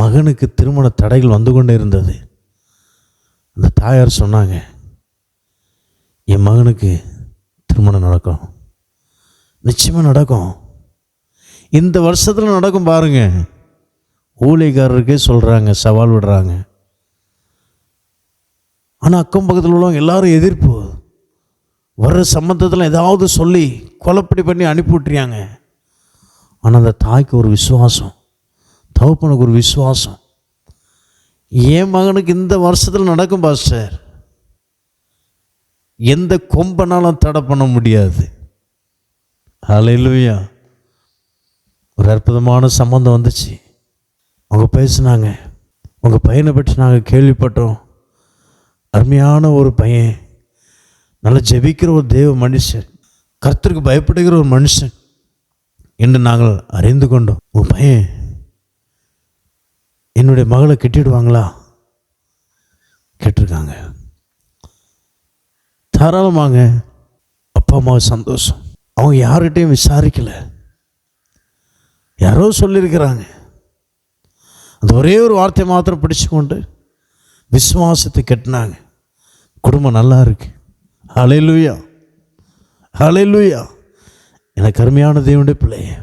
மகனுக்கு திருமண தடைகள் வந்து கொண்டே இருந்தது. அந்த தாயார் சொன்னாங்க என் மகனுக்கு திருமணம் நடக்கும். நிச்சயமாக நடக்கும். இந்த வருஷத்தில் நடக்கும் பாருங்க. ஊழியக்காரருக்கே சொல்கிறாங்க சவால் விடுறாங்க. ஆனால் அக்கம் பக்கத்தில் உள்ளவங்க எல்லாரும் எதிர்ப்பு. வர்ற சம்மந்தத்தில் ஏதாவது சொல்லி கொலப்படி பண்ணி அனுப்பி விட்டுறியாங்க ஆனால் அந்த தாய்க்கு ஒரு விசுவாசம். தகப்பனுக்கு ஒரு விசுவாசம். என் மகனுக்கு இந்த வருஷத்தில் நடக்கும் பாஸ்டர். எந்த கொம்பனாலும் தடை பண்ண முடியாது. ஹalleluya. ஒரு அற்புதமான சம்மந்தம் வந்துச்சு. அவங்க பேசினாங்க. உங்கள் பையனை பற்றி நாங்கள் கேள்விப்பட்டோம். அருமையான ஒரு பையன். நல்லா ஜெபிக்கிற ஒரு தெய்வ மனுஷன். கர்த்தருக்கு பயப்படுகிற ஒரு மனுஷன். என்று நாங்கள் அறிந்து கொண்டோம். உங்கள் பையன் என்னுடைய மகளை கெட்டிடுவாங்களா? கேட்டிருக்காங்க. தாராளமாங்க. அப்பா அம்மா சந்தோஷம். அவங்க யார்கிட்டையும் விசாரிக்கல. யாரோ சொல்லியிருக்கிறாங்க. அந்த ஒரே ஒரு வார்த்தை மாத்திரம் பிடிச்சு கொண்டு விசுவாசத்தை கட்டினாங்க. குடும்பம் நல்லா இருக்கு. ஹalleluya ஹalleluya எனக்கு அருமையான தேவனுடைய பிள்ளையே.